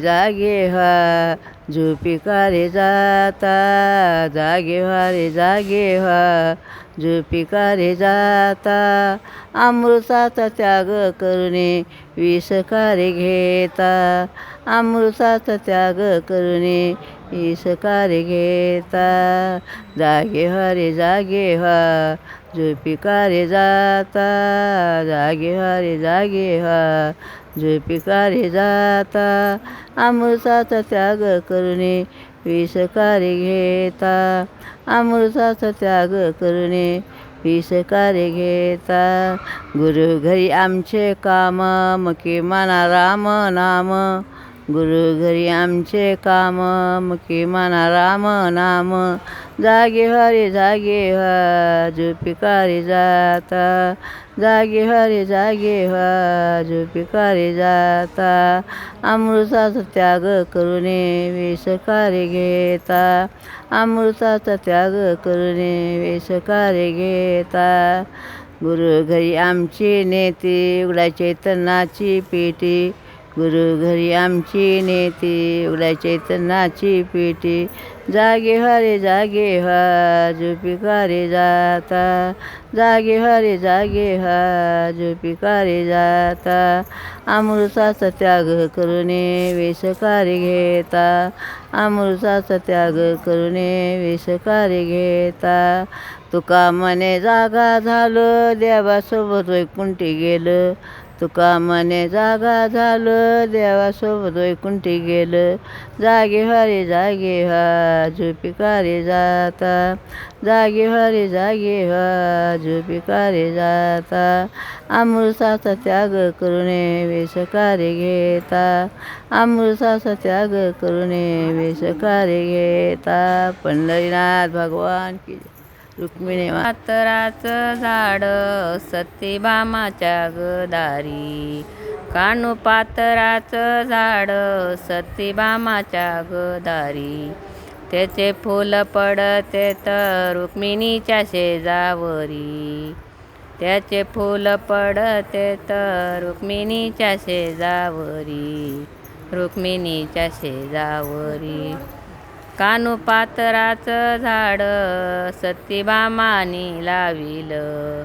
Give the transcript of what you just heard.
जागे व्हा झोपिका रे जाता। जागे व्हा रे जागे व्हा झोपिका रे जाता। अमृताचा त्याग करुणे विषकारे घेता। अमृताचा त्याग करुणे विषकारे घेता। जागे व्हा रे जागे व्हा झोपिका रे जाता। जागे व्हा रे जागे व्हा झोपिका जाता अमृताचा त्याग करणे विषकारे घेता. अमृताचा त्याग करणे विषकारे घेता. गुरु घरी आमचे काम मके माना राम नाम. गुरु घरी आमचे काम मुखी मना राम नाम. जागे व्हा जागे व्हा झोपिका जाता. जागे व्हा जागे व्हा झोपिका जाता. अमृताचा त्याग करुणे विषकारे घेता. अमृताचा त्याग करुणे विषकारे घेता. गुरु घरी आमची नेती उघडा चैतन्याची पेटी. गुरु घरी आमची नेती उघड्या चैतन्याची पेटी. जागे हरे जागे हा झोपिका जाता. जागे हरे जागे हा झोपिका जाता. अमृताचा त्याग करुणे विषकारे घेता. अमृताचा त्याग करुणे विषकारे घेता. तुका मने जागा झालं देवासोबत वैकुंठी गेलं. तुका मने जागा झालं देवासोबत वैकुंठी गेलं. जागे हरी जागे हा झोपिका जाता. जागे हरी जागे हा झोपिका जाता. अमृताचा त्याग करुणे विषकारे घेता. अमृताचा त्याग करुणे विषकारे घेता. पंढरीनाथ भगवान की रुक्मिणी मा पातराचं झाड सत्यभामाच्या गदारी. कानू पातराचं झाड सत्यभामाच्या गदारी. त्याचे फूल पडते तर रुक्मिणीच्या शेजावरी. त्याचे फूल पडते तर रुक्मिणीच्या शेजावरी. रुक्मिणीच्या शेजावरी. कानुपातराचं झाड सतीबामानी लाविलं.